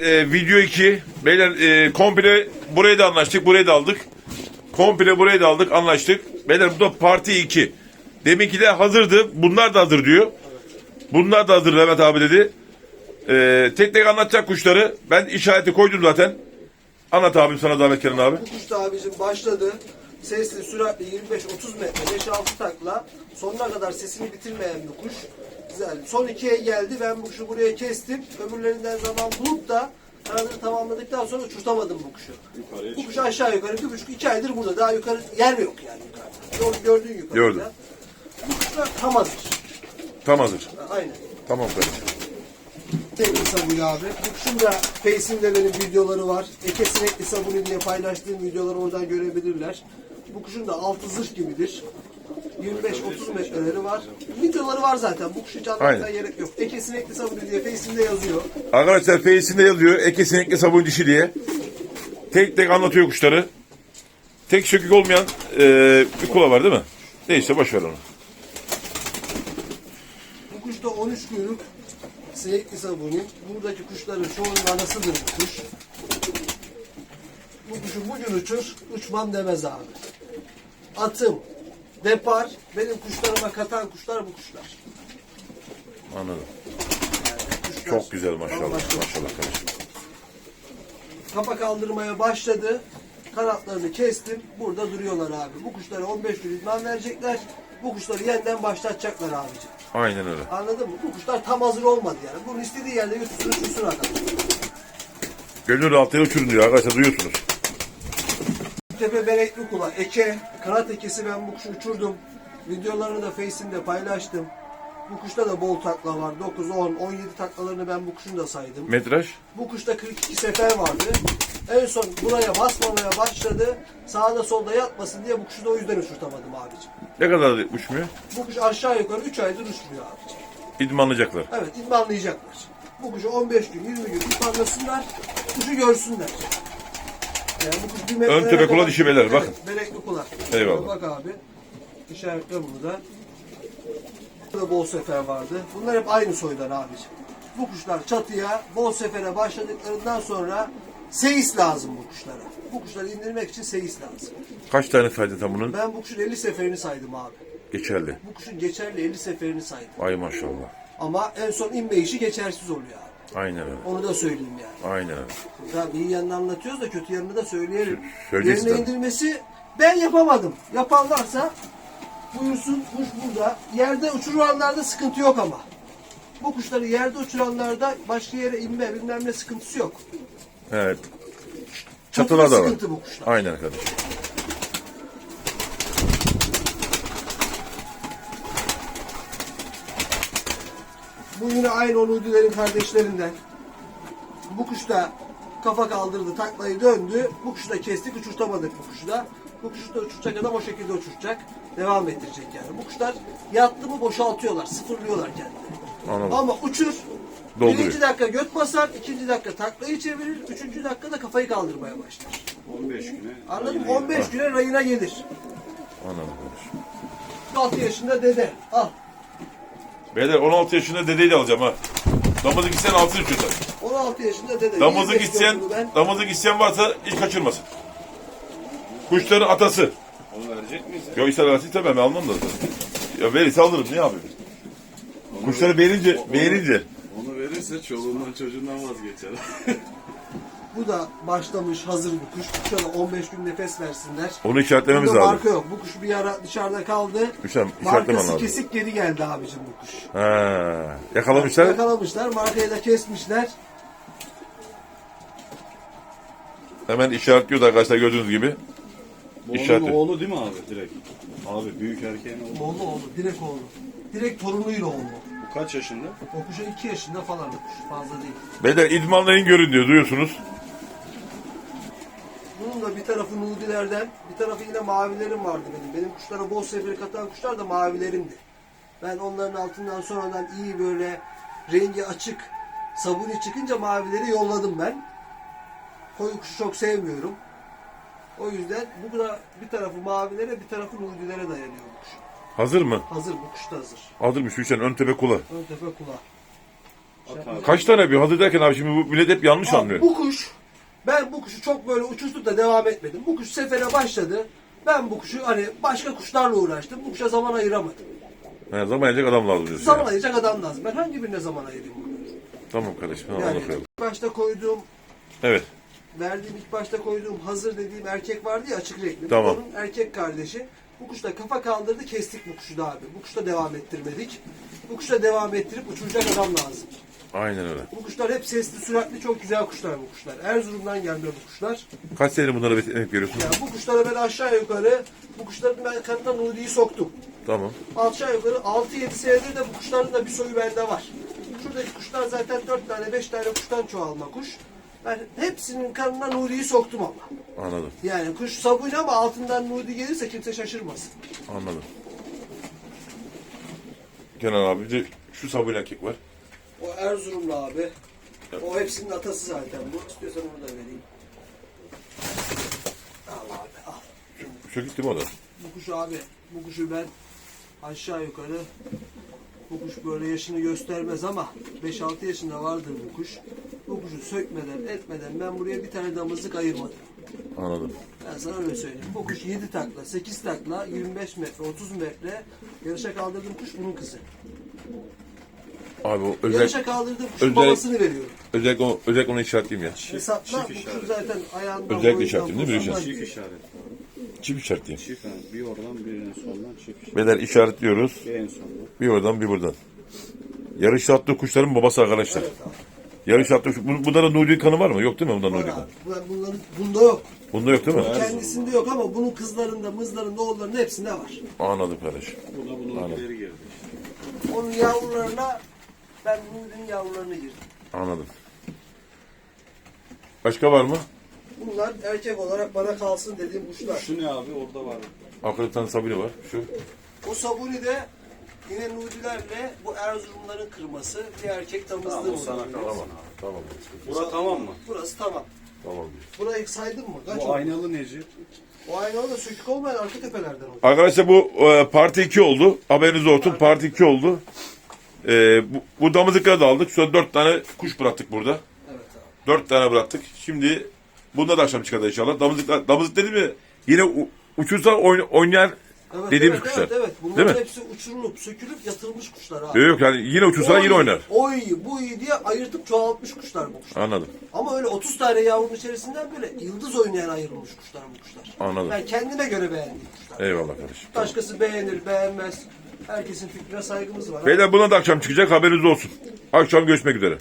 e, video 2. Beyler e, komple burayı da anlaştık. Burayı da aldık. Komple burayı da aldık. Anlaştık. Beyler bu da parti 2. Deminki de hazırdı. Bunlar da hazır diyor. Bunlar da hazır Levent abi dedi. E, tek tek anlatacak kuşları. Ben işareti koydum zaten. Anlat abim sana zahmet Kenan abi. Bu kuş da abicim başladı. Sesli, süratli 25-30 metre, 5-6 takla. Sonuna kadar sesini bitirmeyen bir kuş. Güzel. Son ikiye geldi. Ben bu kuşu buraya kestim. Öbürlerinden zaman bulup da kanadını tamamladıktan sonra uçurtamadım bu kuşu. bu kuş aşağı yukarı bir buçuk iki aydır burada. Daha yukarı yer yok yani yukarıda. Gör- Gördüğün yukarıda. Gördüm. Bu kuşlar tam hazır. Tam hazır. Aynen. Tamam kardeşim. Teknik sabunu abi. Bu kuşun da Face'imde benim videoları var. Eke sinekli sabunu diye paylaştığım videoları oradan görebilirler. Bu kuşun da altı zırh gibidir. 25-30 metreleri var. Videoları var zaten. Bu kuşu anlatmaya Aynen. gerek yok. Eke sinekli sabunu diye Face'imde yazıyor. Arkadaşlar Face'inde yazıyor. Eke sinekli sabun dişi diye. Tek tek anlatıyor kuşları. Tek sökük olmayan e, bir kula var değil mi? Neyse boş ver onu. Bu kuş da 13 kuyruk sinekli sabuni. Buradaki kuşların çoğunun anasıdır bu kuş. Bu kuşu bugün uçur, uçmam demez abi. Atım, depar, benim kuşlarıma katan kuşlar bu kuşlar. Anladım. Kuşlar Çok güzel maşallah. bambaşka. Maşallah kardeşim. Kafa kaldırmaya başladı. Kanatlarını kestim. Burada duruyorlar abi. Bu kuşlara 15 gün idman verecekler. Bu kuşları yeniden başlatacaklar abicim. Aynen öyle. Anladın mı? Bu kuşlar tam hazır olmadı yani. Bunu istediği yerde götürsün uçursun adam. Gönül rahatlığıyla uçurun diyor arkadaşlar duyuyorsunuz. Tepe benekli kula, eke, kanat ekesi ben bu kuşu uçurdum. Videolarını da Face'imde paylaştım. Bu kuşta da bol takla var. 9, 10, 17 taklalarını ben bu kuşun da saydım. Metraj Bu kuşta 42 sefer vardı. En son buraya basmamaya başladı. Sağda solda yatmasın diye bu kuşu da o yüzden uçurtamadım abicim. ne kadar uçmuyor? Bu kuş aşağı yukarı 3 aydır uçmuyor abicim. İdmanlayacaklar. Evet idmanlayacaklar. Bu kuşu 15 gün 20 gün idmanlasınlar. Kuşu görsünler. Yani bu Ön tepe kula dişi beler, Evet, bakın. Benekli kula. Eyvallah. Bak abi. İşaretle bunu da. Burada bol sefer vardı. Bunlar hep aynı soydan abicim. Bu kuşlar çatıya bol sefere başladıklarından sonra seyis lazım bu kuşlara. Bu kuşları indirmek için seyis lazım. Kaç tane saydın tam bunun? Ben bu kuşun 50 seferini saydım abi. Geçerli. Bu kuşun geçerli 50 seferini saydım. Ay maşallah. Ama en son inme işi geçersiz oluyor abi. Aynen öyle. Onu da söyleyeyim yani. Aynen öyle. Tabii iyi yanını anlatıyoruz da kötü yanını da söyleyelim. Söyleyeceksin Yerine tabii. indirmesi ben yapamadım. Yapan varsa buyursun kuş burada. Yerde uçuranlarda sıkıntı yok ama. Bu kuşları yerde uçuranlarda başka yere inme bilmem ne sıkıntısı yok. Evet. Çatılar da var. sıkıntı bu kuşlar. Aynen kardeşim. Bu yine aynı Onudilerin kardeşlerinden. Bu kuş da kafa kaldırdı, taklayı döndü. Bu kuşu da kestik, uçurtamadık bu kuşu da. Bu kuşu da uçuracak adam o şekilde uçuracak. Devam ettirecek yani. Bu kuşlar yattı mı boşaltıyorlar, sıfırlıyorlar kendini. Anladım. Ama uçur. Dolduruyor. Birinci dakika göt basar, ikinci dakika taklayı çevirir, üçüncü dakika da kafayı kaldırmaya başlar. 15 güne. Anladın mı? 15 güne rayına gelir. Anladım kardeşim. 6 yaşında dede. Al. Beyler 16 yaşında dedeyi de alacağım ha. Damızlık isteyen alsın şu tabii. 16 yaşında dede. Damızlık Niye isteyen, damızlık isteyen varsa hiç kaçırmasın. Kuşların atası. Onu verecek miyiz? Yo ister versin tabii ben almam da. Ya verirse alırım ne yapayım? Kuşları beğenince, beğenince. Onu verirse çoluğundan çocuğundan vazgeçer. Bu da başlamış hazır bir kuş. Kuşa da 15 gün nefes versinler. Onu işaretlememiz Bunda lazım. marka yok. Bu kuş bir ara dışarıda kaldı. Hüsam, işaretlemen Markası lazım. kesik geri geldi abicim bu kuş. Ha, yakalamışlar. Yakalamışlar. Markayı da kesmişler. Hemen işaretliyordu arkadaşlar gördüğünüz gibi. Bu onun oğlu değil mi abi direkt? Abi büyük erkeğin oğlu. Oğlu oğlu. Direkt oğlu. Direkt torunuyla oğlu. Bu kaç yaşında? O kuşa 2 yaşında falan bu kuş. Fazla değil. Beyler idmanlayın görün diyor duyuyorsunuz. Tarafı nudilerden, bir tarafı yine mavilerim vardı benim. Benim kuşlara bol seferi katan kuşlar da mavilerimdi. Ben onların altından sonradan iyi böyle rengi açık, sabuni çıkınca mavileri yolladım ben. Koyu kuşu çok sevmiyorum. O yüzden bu da bir tarafı mavilere, bir tarafı nudilere dayanıyor bu kuş. Hazır mı? Hazır, bu kuş da hazır. Hazırmış Hüseyin ön tepe kula. Ön tepe kulağı. Kaç tane bir hazır derken abi şimdi bu millet hep yanlış Abi anlıyor. bu kuş, ben bu kuşu çok böyle uçurtup da devam etmedim. Bu kuş sefere başladı. Ben bu kuşu hani başka kuşlarla uğraştım. Bu kuşa zaman ayıramadım. He, zaman ayıracak adam lazım diyorsun. Zaman yani. ayıracak adam lazım. Ben hangi birine zaman ayırayım bunları? Tamam kardeşim. Tamam, Yani ilk başta koyduğum, Evet. verdiğim ilk başta koyduğum hazır dediğim erkek vardı ya açık renkli. Tamam. Onun erkek kardeşi. Bu kuş da kafa kaldırdı kestik bu kuşu da abi. Bu kuşla devam ettirmedik. Bu kuşla devam ettirip uçuracak adam lazım. Aynen öyle. Bu kuşlar hep sesli süratli çok güzel kuşlar bu kuşlar. Erzurum'dan gelme bu kuşlar. Kaç senedir bunlara emek veriyorsun? Ya bu kuşlara ben aşağı yukarı bu kuşların ben kanına Nudi'yi soktum. Tamam. Aşağı yukarı 6-7 senedir de bu kuşların da bir soyu bende var. Şuradaki kuşlar zaten 4 tane 5 tane kuştan çoğalma kuş. Ben hepsinin kanına Nudi'yi soktum ama. Anladım. Yani kuş sabun ama altından Nudi gelirse kimse şaşırmasın. Anladım. Kenan abi bir de şu sabun erkek var. O Erzurumlu abi. O hepsinin atası zaten bu. İstiyorsan onu da vereyim. Al abi al. Şu gitti mi o da? Bu kuş abi, bu kuşu ben aşağı yukarı bu kuş böyle yaşını göstermez ama 5-6 yaşında vardır bu kuş. Bu kuşu sökmeden etmeden ben buraya bir tane damızlık ayırmadım. Anladım. Ben sana öyle söyleyeyim. Bu kuş 7 takla, 8 takla, 25 metre, 30 metre yarışa kaldırdığım kuş bunun kızı. Abi o özel, Yarışa kaldırdığım kuşun özel- babasını veriyorum. özellikle, onu- özellikle onu işaretleyeyim ya. Hesapla bu kuş zaten ayağından Özellikle boyundan, işaretleyeyim değil mi posundan Çift değil. işaret. Çift işaretleyeyim. Çift yani bir oradan birinin soldan çift işaret. Beyler işaretliyoruz. Bir en sonda. Bir oradan bir buradan. Yarış attığı kuşların babası arkadaşlar. Evet abi. Yarış attığı kuş. Bu- Bunda da Nuri kanı var mı? Yok değil mi bunda Nuri kanı? abi. Bu- Bunların, bunda yok. Bunda yok değil mi? Kendisinde yok ama bunun kızlarında, mızlarında, oğullarında hepsinde var. Anladım kardeşim. Bu da bunun ileri girdi. Onun yavrularına ben Nuri'nin yavrularını girdim. Anladım. Başka var mı? Bunlar erkek olarak bana kalsın dediğim kuşlar. Şu ne abi orada var. Tane sabuni var. Şu. O sabuni de yine Nuri'lerle bu Erzurumların kırması bir erkek tamızlığı Tamam, o sana kalsın. Tamam. Tamam. Bura tamam mı? Burası tamam. Tamam. Burayı saydın mı? Kaç Bu oldu? aynalı neci? O aynalı da sökük olmayan arka tepelerden oldu. Arkadaşlar bu e, parti 2 oldu. Haberiniz olsun. Parti 2 oldu. E, bu, bu damızlıkları da aldık. Sonra 4 tane kuş bıraktık burada. Evet abi. 4 tane bıraktık. Şimdi bunda da akşam çıkardı inşallah. Damızlıklar, damızlık dedi mi yine u, uçursa oyn- oynayan Evet, dediğimiz evet, kuşlar. Evet, evet. Bunların Değil mi? hepsi uçurulup, sökülüp yatırılmış kuşlar abi. Yok yani yine uçursa yine oynar. O iyi, bu iyi diye ayırtıp çoğaltmış kuşlar bu kuşlar. Anladım. Ama öyle 30 tane yavrunun içerisinden böyle yıldız oynayan ayrılmış kuşlar bu kuşlar. Anladım. Ben kendime göre beğendiğim kuşlar. Eyvallah kardeşim. Başkası beğenir, beğenmez. Herkesin fikrine saygımız var. Beyler buna da akşam çıkacak haberiniz olsun. Akşam görüşmek üzere.